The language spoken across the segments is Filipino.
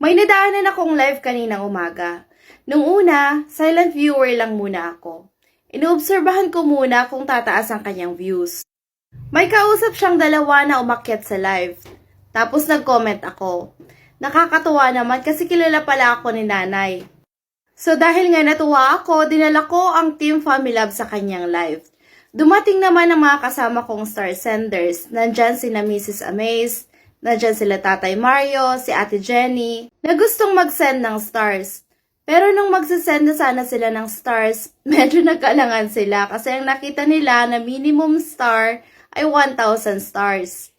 May nadaanan akong live kaninang umaga. Nung una, silent viewer lang muna ako. Inoobserbahan ko muna kung tataas ang kanyang views. May kausap siyang dalawa na umakyat sa live. Tapos nag-comment ako. Nakakatuwa naman kasi kilala pala ako ni nanay. So dahil nga natuwa ako, dinala ko ang Team Family Love sa kanyang live. Dumating naman ang mga kasama kong star senders. Nandyan si na Mrs. Amaze, nandyan sila Tatay Mario, si Ate Jenny, na gustong mag-send ng stars. Pero nung magsisend na sana sila ng stars, medyo nagkalangan sila kasi ang nakita nila na minimum star ay 1,000 stars.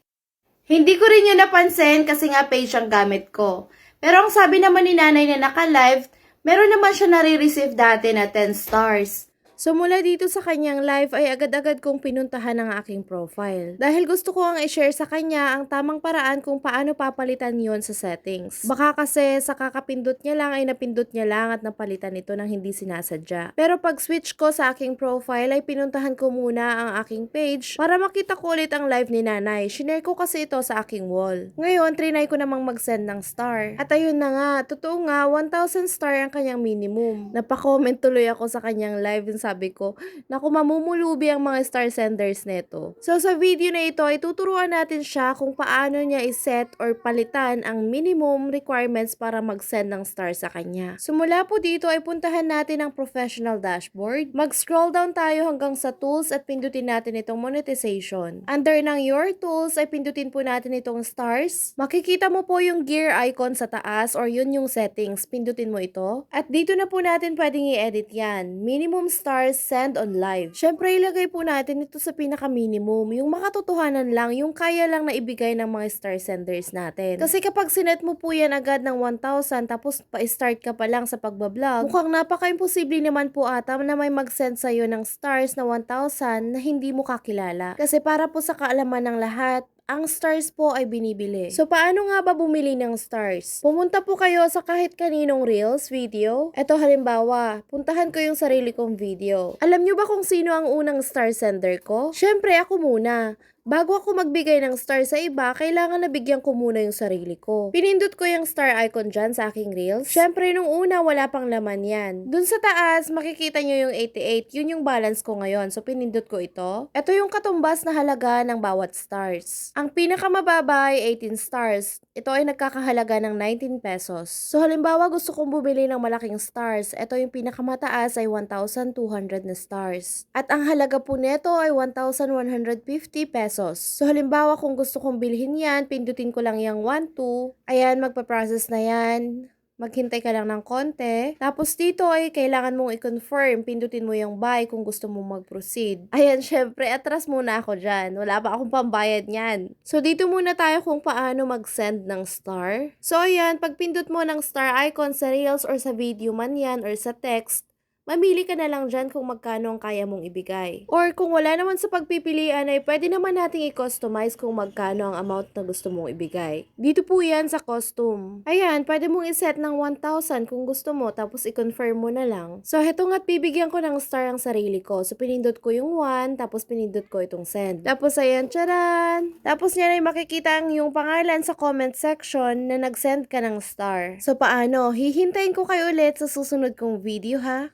Hindi ko rin yun napansin kasi nga page ang gamit ko. Pero ang sabi naman ni nanay na naka-live, meron naman siya nare-receive dati na 10 stars. So mula dito sa kanyang live ay agad-agad kong pinuntahan ang aking profile. Dahil gusto ko ang i-share sa kanya ang tamang paraan kung paano papalitan yon sa settings. Baka kasi sa kakapindot niya lang ay napindot niya lang at napalitan ito ng hindi sinasadya. Pero pag switch ko sa aking profile ay pinuntahan ko muna ang aking page para makita ko ulit ang live ni nanay. Shinare ko kasi ito sa aking wall. Ngayon, trinay ko namang mag-send ng star. At ayun na nga, totoo nga, 1,000 star ang kanyang minimum. Napakomment tuloy ako sa kanyang live and sabi ko, naku mamumulubi ang mga star senders neto. So sa video na ito ay tuturuan natin siya kung paano niya iset or palitan ang minimum requirements para mag-send ng star sa kanya. So mula po dito ay puntahan natin ang professional dashboard. Mag-scroll down tayo hanggang sa tools at pindutin natin itong monetization. Under ng your tools ay pindutin po natin itong stars. Makikita mo po yung gear icon sa taas or yun yung settings. Pindutin mo ito. At dito na po natin pwedeng i-edit yan. Minimum stars send on live. Syempre ilagay po natin ito sa pinaka-minimum. Yung makatotohanan lang, yung kaya lang na ibigay ng mga star senders natin. Kasi kapag sinet mo po yan agad ng 1,000 tapos pa-start ka pa lang sa pagbablog, mukhang napaka-imposible naman po ata na may mag-send sa'yo ng stars na 1,000 na hindi mo kakilala. Kasi para po sa kaalaman ng lahat, ang stars po ay binibili. So, paano nga ba bumili ng stars? Pumunta po kayo sa kahit kaninong reels, video. Ito halimbawa, puntahan ko yung sarili kong video. Alam nyo ba kung sino ang unang star sender ko? Syempre, ako muna. Bago ako magbigay ng star sa iba, kailangan nabigyan ko muna yung sarili ko. Pinindot ko yung star icon dyan sa aking reels. Syempre, nung una, wala pang laman yan. Dun sa taas, makikita nyo yung 88. Yun yung balance ko ngayon. So, pinindot ko ito. Ito yung katumbas na halaga ng bawat stars. Ang pinakamababa ay 18 stars. Ito ay nagkakahalaga ng 19 pesos. So, halimbawa, gusto kong bumili ng malaking stars. Ito yung pinakamataas ay 1,200 na stars. At ang halaga po nito ay 1,150 pesos. So, halimbawa, kung gusto kong bilhin yan, pindutin ko lang yung 1, 2. Ayan, magpa-process na yan. Maghintay ka lang ng konti. Tapos dito ay kailangan mong i-confirm. Pindutin mo yung buy kung gusto mong mag-proceed. Ayan, syempre, atras muna ako dyan. Wala pa akong pambayad niyan. So, dito muna tayo kung paano mag-send ng star. So, ayan, pag pindot mo ng star icon sa Reels or sa video man yan or sa text, Mamili ka na lang dyan kung magkano ang kaya mong ibigay. Or kung wala naman sa pagpipilian ay pwede naman nating i-customize kung magkano ang amount na gusto mong ibigay. Dito po yan sa custom. Ayan, pwede mong iset ng 1,000 kung gusto mo tapos i-confirm mo na lang. So heto nga't bibigyan ko ng star ang sarili ko. So pinindot ko yung 1 tapos pinindot ko itong send. Tapos ayan, charan! Tapos niyan ay makikita ang yung pangalan sa comment section na nag-send ka ng star. So paano? Hihintayin ko kayo ulit sa susunod kong video ha?